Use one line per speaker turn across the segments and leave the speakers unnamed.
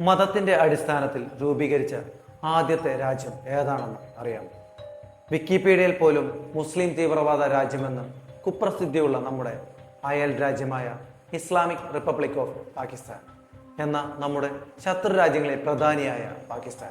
മതത്തിന്റെ അടിസ്ഥാനത്തിൽ രൂപീകരിച്ച ആദ്യത്തെ രാജ്യം ഏതാണെന്ന് അറിയാം. വിക്കിപീഡിയയിൽ പോലും മുസ്ലിം തീവ്രവാദ രാജ്യമെന്ന് കുപ്രസിദ്ധിയുള്ള നമ്മുടെ അയൽ രാജ്യമായ ഇസ്ലാമിക് റിപ്പബ്ലിക് ഓഫ് പാകിസ്ഥാൻ എന്ന നമ്മുടെ ശത്രു രാജ്യങ്ങളെ പ്രധാനിയായ പാകിസ്ഥാൻ.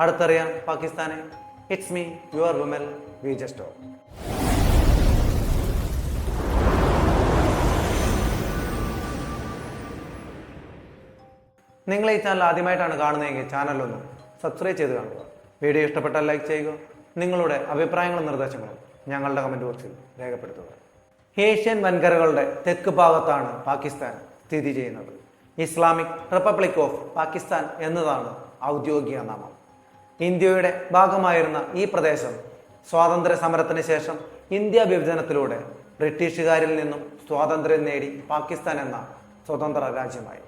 അടുത്തറിയാം പാകിസ്ഥാനെ. It's me your Vimal V Justo നിങ്ങൾ ഈ ചാനൽ ആദ്യമായിട്ടാണ് കാണുന്നതെങ്കിൽ ചാനലൊന്ന് സബ്സ്ക്രൈബ് ചെയ്ത് കാണുക. വീഡിയോ ഇഷ്ടപ്പെട്ടാൽ ലൈക്ക് ചെയ്യുക. നിങ്ങളുടെ അഭിപ്രായങ്ങളും നിർദ്ദേശങ്ങളും ഞങ്ങളുടെ കമന്റ് ബോക്സിൽ രേഖപ്പെടുത്തുക. ഏഷ്യൻ വൻകരകളുടെ തെക്ക് ഭാഗത്താണ് പാകിസ്ഥാൻ സ്ഥിതി ചെയ്യുന്നത്. ഇസ്ലാമിക് റിപ്പബ്ലിക് ഓഫ് പാകിസ്ഥാൻ എന്നതാണ് ഔദ്യോഗിക നാമം. ഇന്ത്യയുടെ ഭാഗമായിരുന്ന ഈ പ്രദേശം സ്വാതന്ത്ര്യ സമരത്തിന് ശേഷം ഇന്ത്യ വിഭജനത്തിലൂടെ ബ്രിട്ടീഷുകാരിൽ നിന്നും സ്വാതന്ത്ര്യം നേടി പാകിസ്ഥാൻ എന്ന സ്വതന്ത്ര രാജ്യമായി.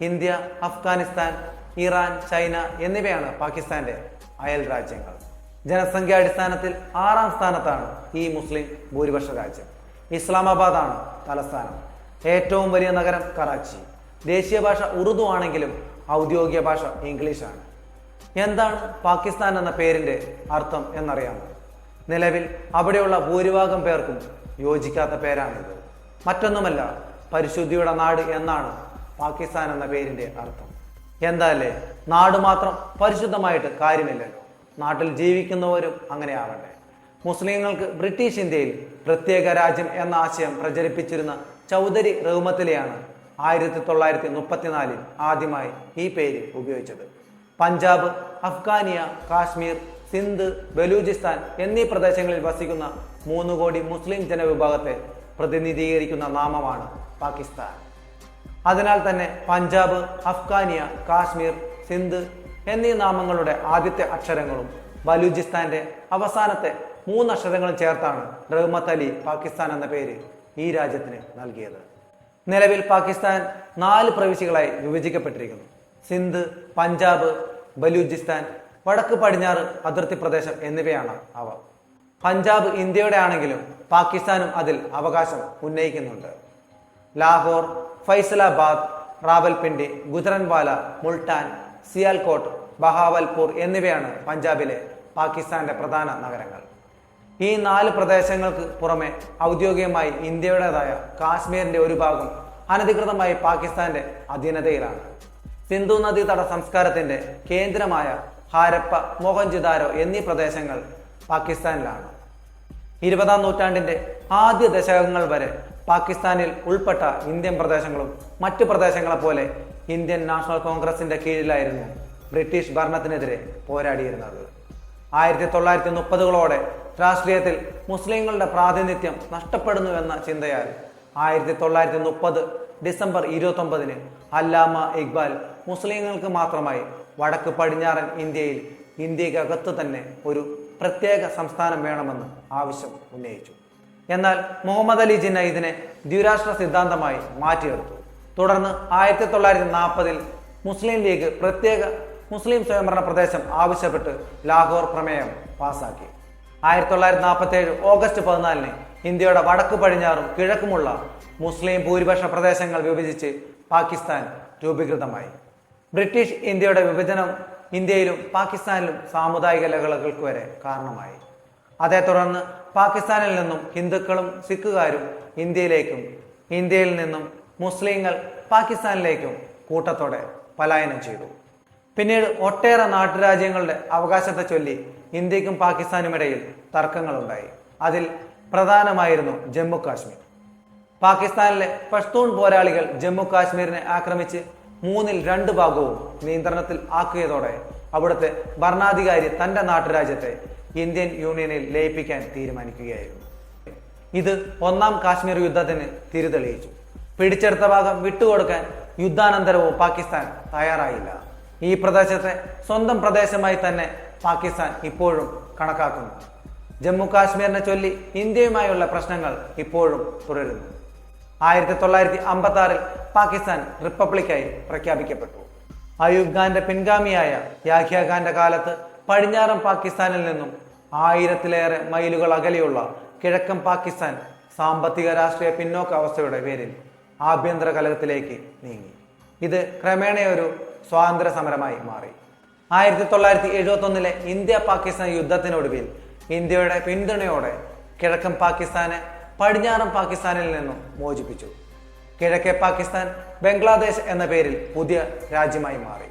ഇന്ത്യ അഫ്ഗാനിസ്ഥാൻ ഇറാൻ ചൈന എന്നിവയാണ് പാകിസ്ഥാന്റെ അയൽ രാജ്യങ്ങൾ. ജനസംഖ്യാടിസ്ഥാനത്തിൽ ആറാം സ്ഥാനത്താണ് ഈ മുസ്ലിം ഭൂരിപക്ഷ രാജ്യം. ഇസ്ലാമാബാദാണ് തലസ്ഥാനം. ഏറ്റവും വലിയ നഗരം കറാച്ചി. ദേശീയ ഭാഷ ഉറുദു ആണെങ്കിലും ഔദ്യോഗിക ഭാഷ ഇംഗ്ലീഷാണ്. എന്താണ് പാകിസ്ഥാൻ എന്ന പേരിന്റെ അർത്ഥം എന്നറിയാമോ? നിലവിൽ അവിടെയുള്ള ഭൂരിഭാഗം പേർക്കും യോജിക്കാത്ത പേരാണിത്. മറ്റൊന്നുമല്ല പരിശുദ്ധിയുടെ നാട് എന്നാണ് പാകിസ്ഥാൻ എന്ന പേരിന്റെ അർത്ഥം. എന്താല്ലേ? നാട് മാത്രം പരിശുദ്ധമായിട്ട് കാര്യമില്ലല്ലോ. നാട്ടിൽ ജീവിക്കുന്നവരും അങ്ങനെ ആവട്ടെ മുസ്ലിങ്ങൾക്ക് ബ്രിട്ടീഷ് ഇന്ത്യയിൽ പ്രത്യേക രാജ്യം എന്ന ആശയം പ്രചരിപ്പിച്ചിരുന്ന ചൗധരി റഹ്മത്തിലെയാണ് ആയിരത്തി തൊള്ളായിരത്തി മുപ്പത്തിനാലിൽ ആദ്യമായി ഈ പേര് ഉപയോഗിച്ചത്. പഞ്ചാബ് അഫ്ഗാനിയ കാശ്മീർ സിന്ധ് ബലൂചിസ്ഥാൻ എന്നീ പ്രദേശങ്ങളിൽ വസിക്കുന്ന മൂന്ന് കോടി മുസ്ലിം ജനവിഭാഗത്തെ പ്രതിനിധീകരിക്കുന്ന നാമമാണ് പാകിസ്ഥാൻ. അതിനാൽ തന്നെ പഞ്ചാബ് അഫ്ഗാനിയ കാശ്മീർ സിന്ധ് എന്നീ നാമങ്ങളുടെ ആദ്യത്തെ അക്ഷരങ്ങളും ബലൂചിസ്ഥാന്റെ അവസാനത്തെ മൂന്ന് അക്ഷരങ്ങളും ചേർത്താണ് റഹ്മത്ത് അലി പാകിസ്ഥാൻ എന്ന പേര് ഈ രാജ്യത്തിന് നൽകിയത്. നിലവിൽ പാകിസ്ഥാൻ നാല് പ്രവിശ്യകളായി വിഭജിക്കപ്പെട്ടിരിക്കുന്നു. സിന്ധ് പഞ്ചാബ് ബലൂചിസ്ഥാൻ വടക്ക് പടിഞ്ഞാറ് അതിർത്തി പ്രദേശം എന്നിവയാണ് അവ. പഞ്ചാബ് ഇന്ത്യയുടെ ആണെങ്കിലും പാകിസ്ഥാനും അതിൽ അവകാശം ഉന്നയിക്കുന്നുണ്ട്. ലാഹോർ ഫൈസലാബാദ് റാവൽപിണ്ടി ഗുജറൻവാല മുൾട്ടാൻ സിയാൽകോട്ട് ബഹാവൽപൂർ എന്നിവയാണ് പഞ്ചാബിലെ പാകിസ്ഥാന്റെ പ്രധാന നഗരങ്ങൾ. ഈ നാല് പ്രദേശങ്ങൾക്ക് പുറമെ ഔദ്യോഗികമായി ഇന്ത്യയുടേതായ കാശ്മീരിന്റെ ഒരു ഭാഗം അനധികൃതമായി പാകിസ്ഥാന്റെ അധീനതയിലാണ്. സിന്ധു നദീതട സംസ്കാരത്തിന്റെ കേന്ദ്രമായ ഹാരപ്പ മോഹൻജിദാരോ എന്നീ പ്രദേശങ്ങൾ പാകിസ്ഥാനിലാണ്. ഇരുപതാം നൂറ്റാണ്ടിന്റെ ആദ്യ ദശകങ്ങൾ വരെ പാകിസ്ഥാനിൽ ഉൾപ്പെട്ട ഇന്ത്യൻ പ്രദേശങ്ങളും മറ്റു പ്രദേശങ്ങളെപ്പോലെ ഇന്ത്യൻ നാഷണൽ കോൺഗ്രസിന്റെ കീഴിലായിരുന്നു ബ്രിട്ടീഷ് ഭരണത്തിനെതിരെ പോരാടിയിരുന്നത്. ആയിരത്തി തൊള്ളായിരത്തി മുപ്പതുകളോടെ രാഷ്ട്രീയത്തിൽ മുസ്ലിങ്ങളുടെ പ്രാതിനിധ്യം നഷ്ടപ്പെടുന്നുവെന്ന ചിന്തയാൽ ആയിരത്തി തൊള്ളായിരത്തി മുപ്പത് ഡിസംബർ ഇരുപത്തൊമ്പതിന് അല്ലാമ ഇക്ബാൽ മുസ്ലിങ്ങൾക്ക് മാത്രമായി വടക്ക് പടിഞ്ഞാറൻ ഇന്ത്യയിൽ ഇന്ത്യക്കകത്ത് തന്നെ ഒരു പ്രത്യേക സംസ്ഥാനം വേണമെന്ന് ആവശ്യം ഉന്നയിച്ചു. എന്നാൽ മുഹമ്മദ് അലി ജിന്ന ഇതിനെ ദ്വിരാഷ്ട്ര സിദ്ധാന്തമായി മാറ്റിയെടുത്തു. തുടർന്ന് ആയിരത്തി തൊള്ളായിരത്തി നാൽപ്പതിൽ മുസ്ലിം ലീഗ് പ്രത്യേക മുസ്ലിം സ്വയംഭരണ പ്രദേശം ആവശ്യപ്പെട്ട് ലാഹോർ പ്രമേയം പാസാക്കി. ആയിരത്തി തൊള്ളായിരത്തി നാൽപ്പത്തി ഏഴ് ഓഗസ്റ്റ് പതിനാലിന് ഇന്ത്യയുടെ വടക്ക് പടിഞ്ഞാറും കിഴക്കുമുള്ള മുസ്ലിം ഭൂരിപക്ഷ പ്രദേശങ്ങൾ വിഭജിച്ച് പാകിസ്ഥാൻ രൂപീകൃതമായി. ബ്രിട്ടീഷ് ഇന്ത്യയുടെ വിഭജനം ഇന്ത്യയിലും പാകിസ്ഥാനിലും സാമുദായിക ലഹളകൾക്ക് വരെ കാരണമായി. അതേ തുടർന്ന് പാകിസ്ഥാനിൽ നിന്നും ഹിന്ദുക്കളും സിഖുകാരും ഇന്ത്യയിലേക്കും ഇന്ത്യയിൽ നിന്നും മുസ്ലിങ്ങൾ പാകിസ്ഥാനിലേക്കും കൂട്ടത്തോടെ പലായനം ചെയ്തു. പിന്നീട് ഒട്ടേറെ നാട്ടുരാജ്യങ്ങളുടെ അവകാശത്തെ ചൊല്ലി ഇന്ത്യക്കും പാകിസ്ഥാനും ഇടയിൽ തർക്കങ്ങളുണ്ടായി. അതിൽ പ്രധാനമായിരുന്നു ജമ്മു കാശ്മീർ. പാകിസ്ഥാനിലെ പഷ്തൂൺ പോരാളികൾ ജമ്മു കാശ്മീരിനെ ആക്രമിച്ച് മൂന്നിൽ രണ്ട് ഭാഗവും നിയന്ത്രണത്തിൽ ആക്കിയതോടെ അവിടുത്തെ ഭരണാധികാരി തന്റെ നാട്ടുരാജ്യത്തെ ഇന്ത്യൻ യൂണിയനിൽ ലയിപ്പിക്കാൻ തീരുമാനിക്കുകയായിരുന്നു. ഇത് ഒന്നാം കാശ്മീർ യുദ്ധത്തിന് തിരിതെളിയിച്ചു. പിടിച്ചെടുത്ത ഭാഗം വിട്ടുകൊടുക്കാൻ യുദ്ധാനന്തരവും പാകിസ്ഥാൻ തയ്യാറായില്ല. ഈ പ്രദേശത്തെ സ്വന്തം പ്രദേശമായി തന്നെ പാകിസ്ഥാൻ ഇപ്പോഴും കണക്കാക്കുന്നു. ജമ്മു കാശ്മീരിനെ ചൊല്ലി ഇന്ത്യയുമായുള്ള പ്രശ്നങ്ങൾ ഇപ്പോഴും തുടരുന്നു. ആയിരത്തി തൊള്ളായിരത്തി അമ്പത്തി ആറിൽ പാകിസ്ഥാൻ റിപ്പബ്ലിക്കായി പ്രഖ്യാപിക്കപ്പെട്ടു. അയൂബ് ഖാന്റെ പിൻഗാമിയായ യാഹ്യ ഖാന്റെ കാലത്ത് പടിഞ്ഞാറൻ പാകിസ്ഥാനിൽ നിന്നും ആയിരത്തിലേറെ മൈലുകൾ അകലെയുള്ള കിഴക്കൻ പാകിസ്ഥാൻ സാമ്പത്തിക രാഷ്ട്രീയ പിന്നോക്ക അവസ്ഥയുടെ പേരിൽ ആഭ്യന്തര കലഹത്തിലേക്ക് നീങ്ങി. ഇത് ക്രമേണ ഒരു സ്വാതന്ത്ര്യ സമരമായി മാറി. ആയിരത്തി തൊള്ളായിരത്തി എഴുപത്തി ഒന്നിലെ ഇന്ത്യ പാകിസ്ഥാൻ യുദ്ധത്തിനൊടുവിൽ ഇന്ത്യയുടെ പിന്തുണയോടെ കിഴക്കൻ പാകിസ്ഥാനെ പടിഞ്ഞാറൻ പാകിസ്ഥാനിൽ നിന്നും മോചിപ്പിച്ചു. കിഴക്കേ പാകിസ്ഥാൻ ബംഗ്ലാദേശ് എന്ന പേരിൽ പുതിയ രാജ്യമായി മാറി.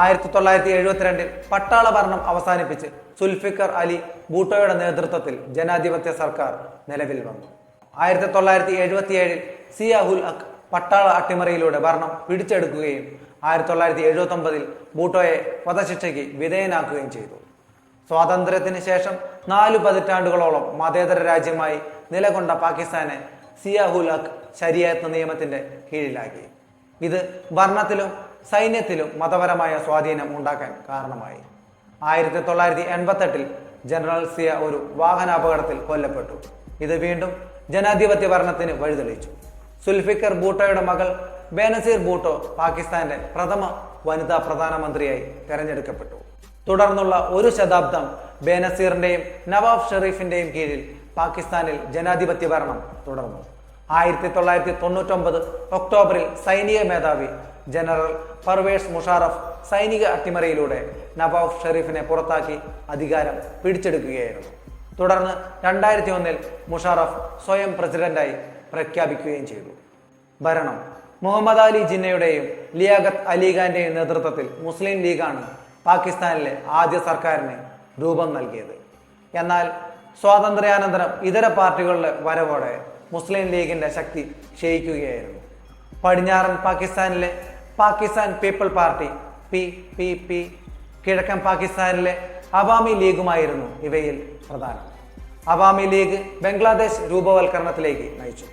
ആയിരത്തി തൊള്ളായിരത്തി എഴുപത്തിരണ്ടിൽ പട്ടാള ഭരണം അവസാനിപ്പിച്ച് സുൽഫിക്കർ അലി ബൂട്ടോയുടെ നേതൃത്വത്തിൽ ജനാധിപത്യ സർക്കാർ നിലവിൽ വന്നു. ആയിരത്തി തൊള്ളായിരത്തി എഴുപത്തിയേഴിൽ സിയാഹുൽ അക് പട്ടാള അട്ടിമറിയിലൂടെ ഭരണം പിടിച്ചെടുക്കുകയും ആയിരത്തി തൊള്ളായിരത്തി എഴുപത്തി ഒമ്പതിൽ ഭൂട്ടോയെ വധശിക്ഷയ്ക്ക് വിധേയനാക്കുകയും ചെയ്തു. സ്വാതന്ത്ര്യത്തിന് ശേഷം നാലു പതിറ്റാണ്ടുകളോളം മതേതര രാജ്യമായി നിലകൊണ്ട പാകിസ്ഥാനെ സിയാഹുൽ അക് ശരിയത്ത് നിയമത്തിന്റെ കീഴിലാക്കി. ഇത് ഭരണത്തിലും സൈന്യത്തിലും മതപരമായ സ്വാധീനം ഉണ്ടാക്കാൻ കാരണമായി. ആയിരത്തി തൊള്ളായിരത്തി എൺപത്തെട്ടിൽ ജനറൽ സിയ ഒരു വാഹനാപകടത്തിൽ കൊല്ലപ്പെട്ടു. ഇത് വീണ്ടും ജനാധിപത്യ ഭരണത്തിന് വഴിതെളിച്ചു സുൽഫിക്കർ ബൂട്ടോയുടെ മകൾ ബേനസീർ ബൂട്ടോ പാകിസ്ഥാന്റെ പ്രഥമ വനിതാ പ്രധാനമന്ത്രിയായി തെരഞ്ഞെടുക്കപ്പെട്ടു. തുടർന്നുള്ള ഒരു ശതാബ്ദം ബേനസീറിന്റെയും നവാബ് ഷെറീഫിന്റെയും കീഴിൽ പാകിസ്ഥാനിൽ ജനാധിപത്യ ഭരണം തുടർന്നു. ആയിരത്തി തൊള്ളായിരത്തി തൊണ്ണൂറ്റൊമ്പത് ഒക്ടോബറിൽ സൈനിക മേധാവി ജനറൽ പർവേഷ് മുഷാറഫ് സൈനിക അട്ടിമറിയിലൂടെ നവാബ് ഷെരീഫിനെ പുറത്താക്കി അധികാരം പിടിച്ചെടുക്കുകയായിരുന്നു. തുടർന്ന് രണ്ടായിരത്തി ഒന്നിൽ മുഷാറഫ് സ്വയം പ്രസിഡന്റായി പ്രഖ്യാപിക്കുകയും ചെയ്തു. ഭരണം മുഹമ്മദ് അലി ജിന്നയുടെയും ലിയാഖത്ത് അലിഖാന്റെയും നേതൃത്വത്തിൽ മുസ്ലിം ലീഗാണ് പാകിസ്ഥാനിലെ ആദ്യ സർക്കാരിന് രൂപം നൽകിയത്. എന്നാൽ സ്വാതന്ത്ര്യാനന്തരം ഇതര പാർട്ടികളുടെ വരവോടെ മുസ്ലിം ലീഗിന്റെ ശക്തി ക്ഷയിക്കുകയായിരുന്നു. പടിഞ്ഞാറൻ പാകിസ്ഥാനിലെ Pakistan people party P P P കിഴക്കൻ പാകിസ്ഥാനിലെ അവാമി ലീഗുമായിരുന്നു ഇവയിൽ പ്രധാനം. അവാമി ലീഗ് ബംഗ്ലാദേശ് രൂപവൽക്കരണത്തിലേക്ക് നയിച്ചു.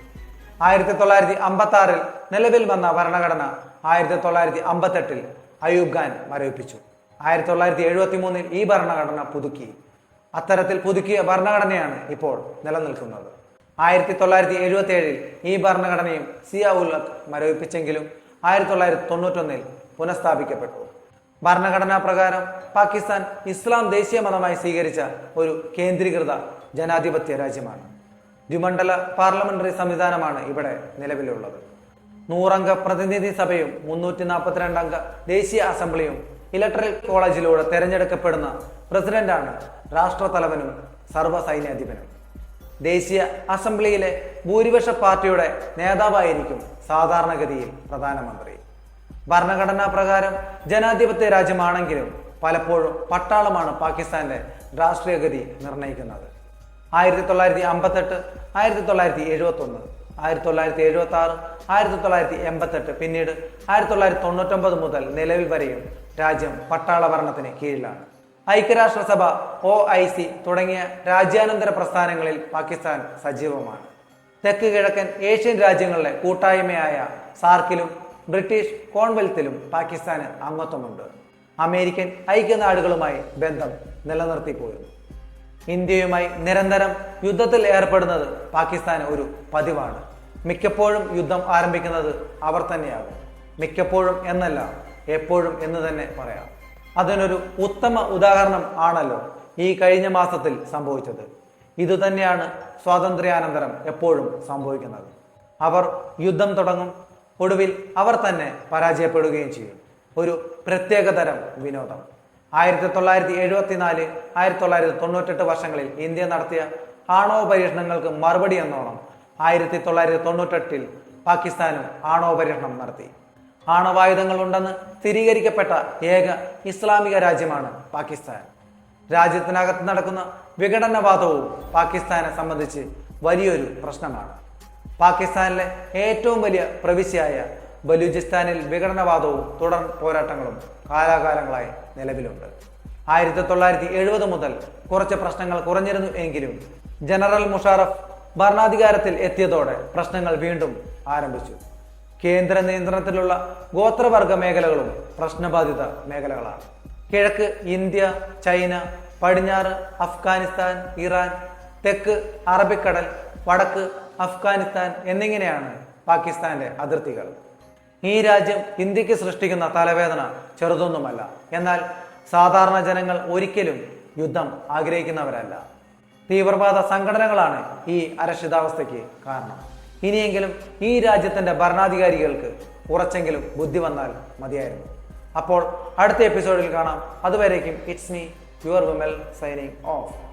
ആയിരത്തി തൊള്ളായിരത്തി അമ്പത്തി ആറിൽ നിലവിൽ വന്ന ഭരണഘടന ആയിരത്തി തൊള്ളായിരത്തി അമ്പത്തെട്ടിൽ അയൂബ് ഖാൻ മരവിപ്പിച്ചു. ആയിരത്തി തൊള്ളായിരത്തി എഴുപത്തി മൂന്നിൽ ഈ ഭരണഘടന പുതുക്കി. അത്തരത്തിൽ പുതുക്കിയ ഭരണഘടനയാണ് ഇപ്പോൾ നിലനിൽക്കുന്നത്. ആയിരത്തി തൊള്ളായിരത്തി എഴുപത്തി ഏഴിൽ ഈ ഭരണഘടനയും സിയാ ഉൽ മരവിപ്പിച്ചെങ്കിലും ആയിരത്തി തൊള്ളായിരത്തി തൊണ്ണൂറ്റൊന്നിൽ പുനഃസ്ഥാപിക്കപ്പെട്ടു. ഭരണഘടനാ പ്രകാരം പാകിസ്ഥാൻ ഇസ്ലാം ദേശീയ മതമായി സ്വീകരിച്ച ഒരു കേന്ദ്രീകൃത ജനാധിപത്യ രാജ്യമാണ്. ദ്വിമണ്ഡല പാർലമെന്ററി സംവിധാനമാണ് ഇവിടെ നിലവിലുള്ളത്. നൂറംഗ പ്രതിനിധി സഭയും മുന്നൂറ്റി നാൽപ്പത്തിരണ്ട് അംഗ ദേശീയ അസംബ്ലിയും ഇലക്ട്രൽ കോളേജിലൂടെ തെരഞ്ഞെടുക്കപ്പെടുന്ന പ്രസിഡന്റാണ് രാഷ്ട്രതലവനും സർവ സൈന്യാധിപനും ദേശീയ അസംബ്ലിയിലെ ഭൂരിപക്ഷ പാർട്ടിയുടെ നേതാവായിരിക്കും സാധാരണഗതിയിൽ പ്രധാനമന്ത്രി. ഭരണഘടനാ പ്രകാരം ജനാധിപത്യ രാജ്യമാണെങ്കിലും പലപ്പോഴും പട്ടാളമാണ് പാകിസ്ഥാന്റെ രാഷ്ട്രീയഗതി നിർണയിക്കുന്നത്. ആയിരത്തി തൊള്ളായിരത്തി അമ്പത്തെട്ട് ആയിരത്തി തൊള്ളായിരത്തി എഴുപത്തി ഒന്ന് ആയിരത്തി തൊള്ളായിരത്തി എഴുപത്തി ആറ് ആയിരത്തി തൊള്ളായിരത്തി എൺപത്തെട്ട് പിന്നീട് ആയിരത്തി തൊള്ളായിരത്തി തൊണ്ണൂറ്റൊമ്പത് മുതൽ നിലവിൽ വരെയും രാജ്യം പട്ടാള ഭരണത്തിന് കീഴിലാണ്. ഐക്യരാഷ്ട്രസഭ ഒ ഐ സി തുടങ്ങിയ രാജ്യാനന്തര പ്രസ്ഥാനങ്ങളിൽ പാകിസ്ഥാൻ സജീവമാണ്. തെക്ക് കിഴക്കൻ ഏഷ്യൻ രാജ്യങ്ങളിലെ കൂട്ടായ്മയായ സാർക്കിലും ബ്രിട്ടീഷ് കോൺവെൽത്തിലും പാകിസ്ഥാന് അംഗത്വമുണ്ട്. അമേരിക്കൻ ഐക്യനാടുകളുമായി ബന്ധം നിലനിർത്തി പോരുന്നു ഇന്ത്യയുമായി നിരന്തരം യുദ്ധത്തിൽ ഏർപ്പെടുന്നത് പാകിസ്ഥാന് ഒരു പതിവാണ്. മിക്കപ്പോഴും യുദ്ധം ആരംഭിക്കുന്നത് അവർ തന്നെയാകും. മിക്കപ്പോഴും എന്നല്ല എപ്പോഴും എന്ന് തന്നെ പറയാം. അതിനൊരു ഉത്തമ ഉദാഹരണം ആണല്ലോ ഈ കഴിഞ്ഞ മാസത്തിൽ സംഭവിച്ചത്. ഇതുതന്നെയാണ് സ്വാതന്ത്ര്യാനന്തരം എപ്പോഴും സംഭവിക്കുന്നത്. അവർ യുദ്ധം തുടങ്ങും. ഒടുവിൽ അവർ തന്നെ പരാജയപ്പെടുകയും ചെയ്യും. ഒരു പ്രത്യേകതരം വിനോദം. ആയിരത്തി തൊള്ളായിരത്തി എഴുപത്തിനാല് ആയിരത്തി തൊള്ളായിരത്തി തൊണ്ണൂറ്റെട്ട് വർഷങ്ങളിൽ ഇന്ത്യ നടത്തിയ ആണവ പരീക്ഷണങ്ങൾക്ക് മറുപടി എന്നോണം ആയിരത്തി തൊള്ളായിരത്തി തൊണ്ണൂറ്റെട്ടിൽ പാകിസ്ഥാനും ആണവ പരീക്ഷണം നടത്തി. ആണവായുധങ്ങൾ ഉണ്ടെന്ന് സ്ഥിരീകരിക്കപ്പെട്ട ഏക ഇസ്ലാമിക രാജ്യമാണ് പാകിസ്ഥാൻ. രാജ്യത്തിനകത്ത് നടക്കുന്ന വിഘടനവാദവും പാകിസ്ഥാനെ സംബന്ധിച്ച് വലിയൊരു പ്രശ്നമാണ്. പാകിസ്ഥാനിലെ ഏറ്റവും വലിയ പ്രവിശ്യയായ ബലൂചിസ്ഥാനിൽ വിഘടനവാദവും തുടർ പോരാട്ടങ്ങളും കാലാകാലങ്ങളായി നിലവിലുണ്ട്. ആയിരത്തി തൊള്ളായിരത്തി എഴുപത് മുതൽ കുറച്ച് പ്രശ്നങ്ങൾ കുറഞ്ഞിരുന്നു എങ്കിലും ജനറൽ മുഷാറഫ് ഭരണാധികാരത്തിൽ എത്തിയതോടെ പ്രശ്നങ്ങൾ വീണ്ടും ആരംഭിച്ചു. കേന്ദ്ര നിയന്ത്രണത്തിലുള്ള ഗോത്രവർഗ മേഖലകളും പ്രശ്നബാധിത മേഖലകളാണ്. കിഴക്ക് ഇന്ത്യ ചൈന പടിഞ്ഞാറ് അഫ്ഗാനിസ്ഥാൻ ഇറാൻ തെക്ക് അറബിക്കടൽ വടക്ക് അഫ്ഗാനിസ്ഥാൻ എന്നിങ്ങനെയാണ് പാകിസ്ഥാന്റെ അതിർത്തികൾ. ഈ രാജ്യം ഇന്ത്യയ്ക്ക് സൃഷ്ടിക്കുന്ന തലവേദന ചെറുതൊന്നുമല്ല. എന്നാൽ സാധാരണ ജനങ്ങൾ ഒരിക്കലും യുദ്ധം ആഗ്രഹിക്കുന്നവരല്ല. തീവ്രവാദ സംഘടനകളാണ് ഈ അരക്ഷിതാവസ്ഥയ്ക്ക് കാരണം. ഇനിയെങ്കിലും ഈ രാജ്യത്തിന്റെ ഭരണാധികാരികൾക്ക് കുറച്ചെങ്കിലും ബുദ്ധി വന്നാൽ മതിയായിരുന്നു. അപ്പോൾ അടുത്ത എപ്പിസോഡിൽ കാണാം. അതുവരേക്കും it's me your Vimal signing off